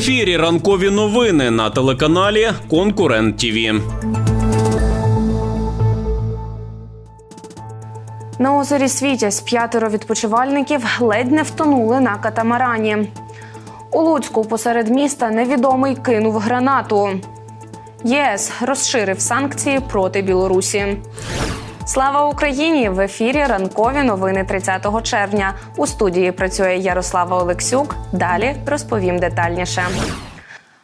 ефірі ранкові новини на телеканалі Конкурент ТІВІ. На озері Світязь п'ятеро відпочивальників ледь не втонули на катамарані. У Луцьку посеред міста невідомий кинув гранату. ЄС розширив санкції проти Білорусі. Слава Україні! В ефірі ранкові новини 30 червня. У студії працює Ярослава Олексюк. Далі розповім детальніше.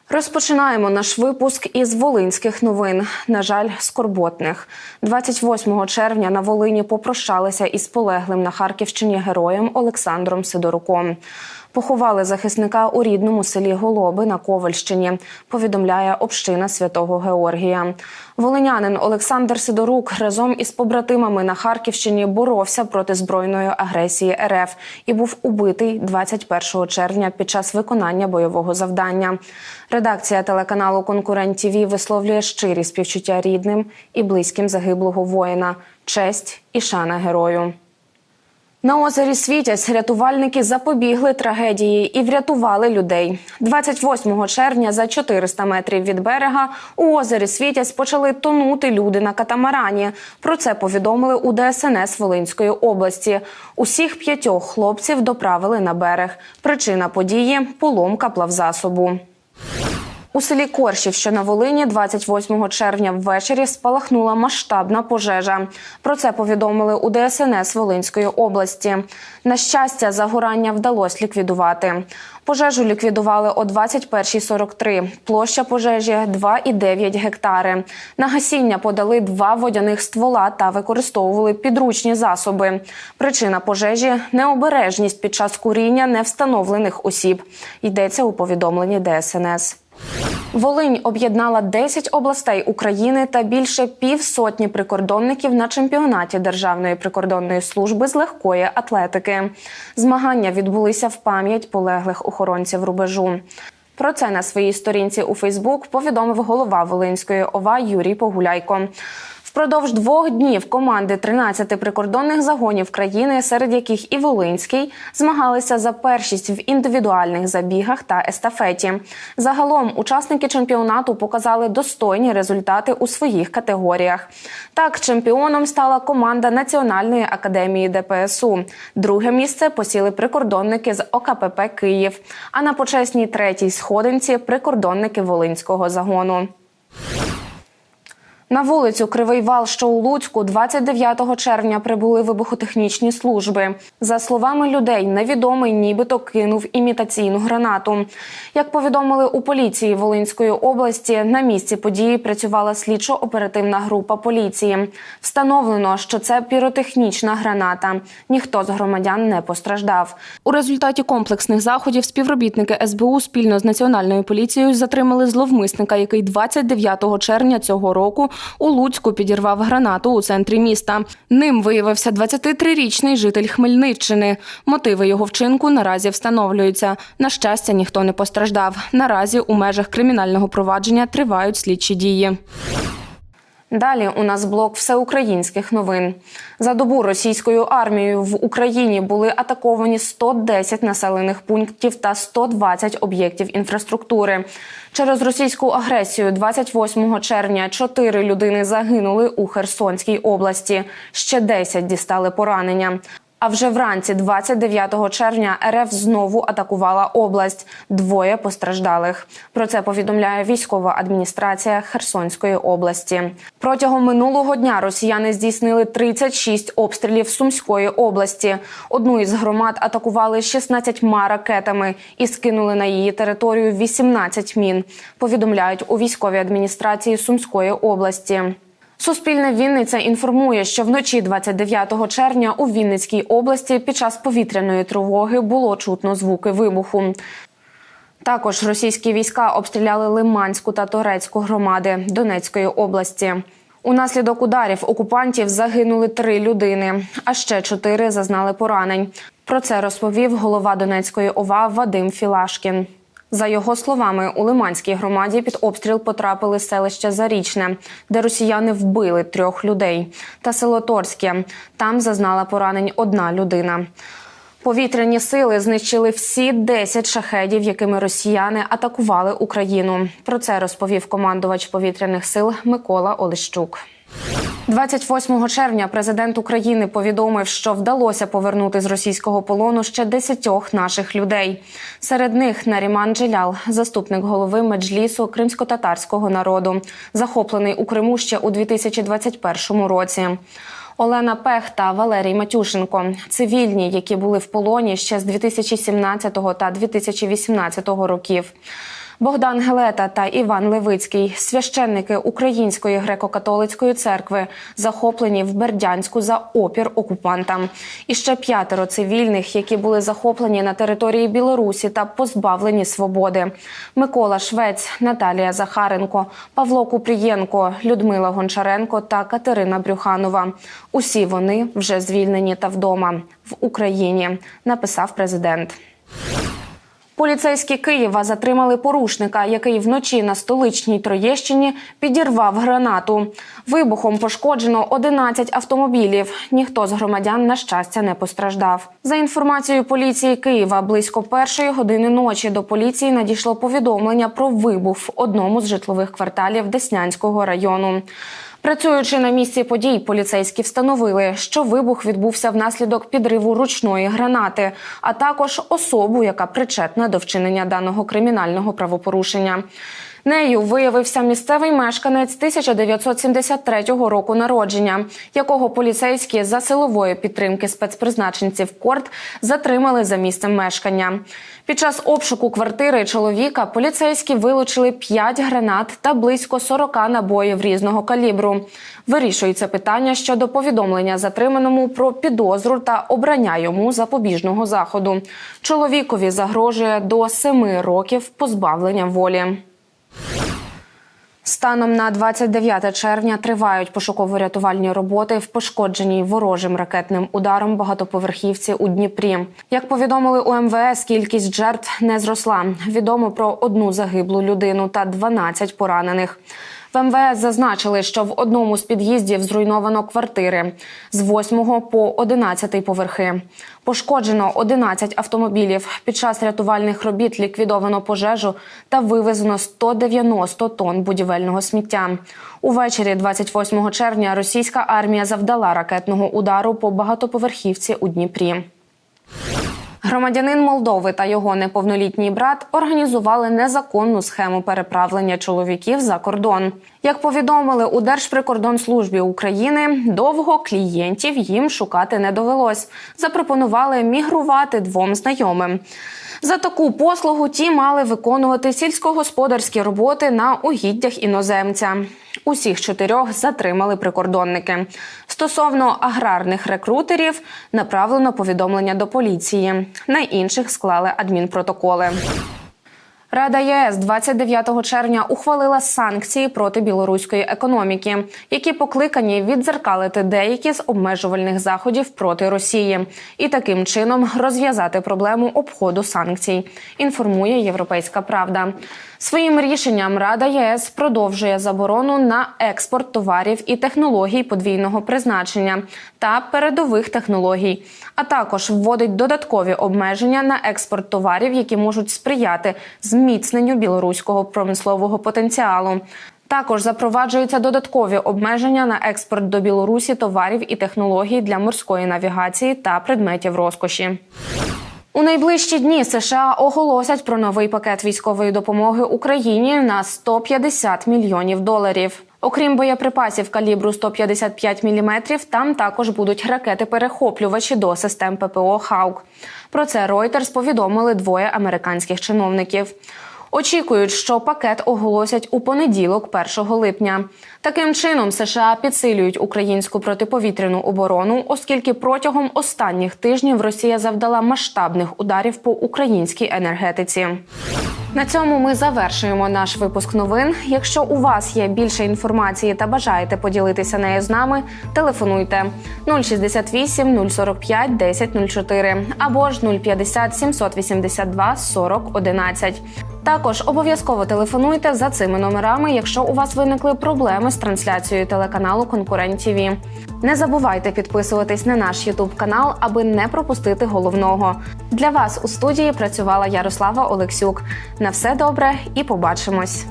Розпочинаємо наш випуск із волинських новин. На жаль, скорботних. 28 червня на Волині попрощалися із полеглим на Харківщині героєм Олександром Сидоруком. Поховали захисника у рідному селі Голоби на Ковальщині. Повідомляє община святого Георгія. Волинянин Олександр Сидорук разом із побратимами на Харківщині боровся проти збройної агресії РФ і був убитий 21 червня під час виконання бойового завдання. Редакція телеканалу Конкурент ТІВІ висловлює щирі співчуття рідним і близьким загиблого воїна, честь і шана герою. На озері Світязь рятувальники запобігли трагедії і врятували людей. 28 червня за 400 метрів від берега у озері Світязь почали тонути люди на катамарані. Про це повідомили у ДСНС Волинської області. Усіх п'ятьох хлопців доправили на берег. Причина події поломка плавзасобу. У селі Коршів, що на Волині, 28 червня ввечері спалахнула масштабна пожежа. Про це повідомили у ДСНС Волинської області. На щастя, загорання вдалося ліквідувати. Пожежу ліквідували о 21.43. Площа пожежі 2,9 гектари. На гасіння подали два водяних ствола та використовували підручні засоби. Причина пожежі необережність під час куріння невстановлених осіб. Йдеться у повідомленні ДСНС. Волинь об'єднала 10 областей України та більше півсотні прикордонників на чемпіонаті Державної прикордонної служби з легкої атлетики. Змагання відбулися в пам'ять полеглих охоронців рубежу. Про це на своїй сторінці у Фейсбук повідомив голова Волинської ОВА Юрій Погуляйко. Впродовж двох днів команди 13 прикордонних загонів країни, серед яких і Волинський, змагалися за першість в індивідуальних забігах та естафеті. Загалом учасники чемпіонату показали достойні результати у своїх категоріях. Так, чемпіоном стала команда Національної академії ДПСУ. Друге місце посіли прикордонники з ОКПП Київ. А на почесній третій сходинці прикордонники Волинського загону. На вулицю Кривий Вал, що у Луцьку, 29 червня прибули вибухотехнічні служби. За словами людей, невідомий нібито кинув імітаційну гранату. Як повідомили у поліції Волинської області, на місці події працювала слідчо-оперативна група поліції. Встановлено, що це піротехнічна граната. Ніхто з громадян не постраждав. У результаті комплексних заходів співробітники СБУ спільно з національною поліцією затримали зловмисника, який 29 червня цього року у Луцьку підірвав гранату у центрі міста. Ним виявився 23-річний житель Хмельниччини. Мотиви його вчинку наразі встановлюються. На щастя, ніхто не постраждав. Наразі у межах кримінального провадження тривають слідчі дії. Далі у нас блок всеукраїнських новин. За добу російською армією в Україні були атаковані 110 населених пунктів та 120 об'єктів інфраструктури. Через російську агресію 28 червня 4 людини загинули у Херсонській області. Ще 10 дістали поранення. А вже вранці, 29 червня, РФ знову атакувала область. Двоє постраждалих. Про це повідомляє військова адміністрація Херсонської області. Протягом минулого дня росіяни здійснили 36 обстрілів Сумської області. Одну із громад атакували 16 ракетами і скинули на її територію 18 мін. Повідомляють у військовій адміністрації Сумської області. Суспільне Вінниця інформує, що вночі 29 червня у Вінницькій області під час повітряної тривоги було чутно звуки вибуху. Також російські війська обстріляли Лиманську та Торецьку громади Донецької області. Унаслідок ударів окупантів загинули три людини, а ще чотири зазнали поранень. Про це розповів голова Донецької ОВА Вадим Філашкін. За його словами, у Лиманській громаді під обстріл потрапили селище Зарічне, де росіяни вбили трьох людей, та село Торське. Там зазнала поранень одна людина. Повітряні сили знищили всі 10 шахедів, якими росіяни атакували Україну. Про це розповів командувач повітряних сил Микола Олещук. 28 червня президент України повідомив, що вдалося повернути з російського полону ще десятьох наших людей. Серед них Наріман Джелял, заступник голови меджлісу кримсько-татарського народу, захоплений у Криму ще у 2021 році. Олена Пех та Валерій Матюшенко цивільні, які були в полоні ще з 2017 та 2018 років. Богдан Гелета та Іван Левицький, священники Української греко-католицької церкви, захоплені в Бердянську за опір окупантам. І ще п'ятеро цивільних, які були захоплені на території Білорусі та позбавлені свободи. Микола Швець, Наталія Захаренко, Павло Купрієнко, Людмила Гончаренко та Катерина Брюханова. Усі вони вже звільнені та вдома в Україні, написав президент. Поліцейські Києва затримали порушника, який вночі на столичній Троєщині підірвав гранату. Вибухом пошкоджено 11 автомобілів. Ніхто з громадян, на щастя, не постраждав. За інформацією поліції Києва, близько першої години ночі до поліції надійшло повідомлення про вибух в одному з житлових кварталів Деснянського району. Працюючи на місці подій, поліцейські встановили, що вибух відбувся внаслідок підриву ручної гранати, а також особу, яка причетна до вчинення даного кримінального правопорушення. Нею виявився місцевий мешканець 1973 року народження, якого поліцейські за силової підтримки спецпризначенців Корт затримали за місцем мешкання. Під час обшуку квартири чоловіка поліцейські вилучили 5 гранат та близько 40 набоїв різного калібру. Вирішується питання щодо повідомлення затриманому про підозру та обрання йому запобіжного заходу. Чоловікові загрожує до 7 років позбавлення волі. Станом на 29 червня тривають пошуково-рятувальні роботи в пошкодженій ворожим ракетним ударом багатоповерхівці у Дніпрі. Як повідомили у МВС, кількість жертв не зросла. Відомо про одну загиблу людину та 12 поранених. В МВС зазначили, що в одному з під'їздів зруйновано квартири з 8 по 11 поверхи. Пошкоджено 11 автомобілів. Під час рятувальних робіт ліквідовано пожежу та вивезено 190 тонн будівельного сміття. Увечері 28 червня російська армія завдала ракетного удару по багатоповерхівці у Дніпрі. Громадянин Молдови та його неповнолітній брат організували незаконну схему переправлення чоловіків за кордон. Як повідомили у Держприкордонслужбі України, довго клієнтів їм шукати не довелось. Запропонували мігрувати двом знайомим. За таку послугу ті мали виконувати сільськогосподарські роботи на угіддях іноземця. Усіх чотирьох затримали прикордонники. Стосовно аграрних рекрутерів направлено повідомлення до поліції. На інших склали адмінпротоколи. Рада ЄС 29 червня ухвалила санкції проти білоруської економіки, які покликані віддзеркалити деякі з обмежувальних заходів проти Росії і таким чином розв'язати проблему обходу санкцій. Інформує Європейська Правда. Своїм рішенням Рада ЄС продовжує заборону на експорт товарів і технологій подвійного призначення та передових технологій, а також вводить додаткові обмеження на експорт товарів, які можуть сприяти зміцненню білоруського промислового потенціалу. Також запроваджуються додаткові обмеження на експорт до Білорусі товарів і технологій для морської навігації та предметів розкоші. У найближчі дні США оголосять про новий пакет військової допомоги Україні на 150 мільйонів доларів. Окрім боєприпасів калібру 155 мм, там також будуть ракети-перехоплювачі до систем ППО «Хаук». Про це Reuters повідомили двоє американських чиновників. Очікують, що пакет оголосять у понеділок, 1 липня. Таким чином, США підсилюють українську протиповітряну оборону, оскільки протягом останніх тижнів Росія завдала масштабних ударів по українській енергетиці. На цьому ми завершуємо наш випуск новин. Якщо у вас є більше інформації та бажаєте поділитися нею з нами, телефонуйте 068 045 1004 або ж 050 782 40 11. Також обов'язково телефонуйте за цими номерами, якщо у вас виникли проблеми з трансляцією телеканалу Конкурент ТВ. Не забувайте підписуватись на наш Ютуб канал, аби не пропустити головного. Для вас у студії працювала Ярослава Олексюк. На все добре і побачимось.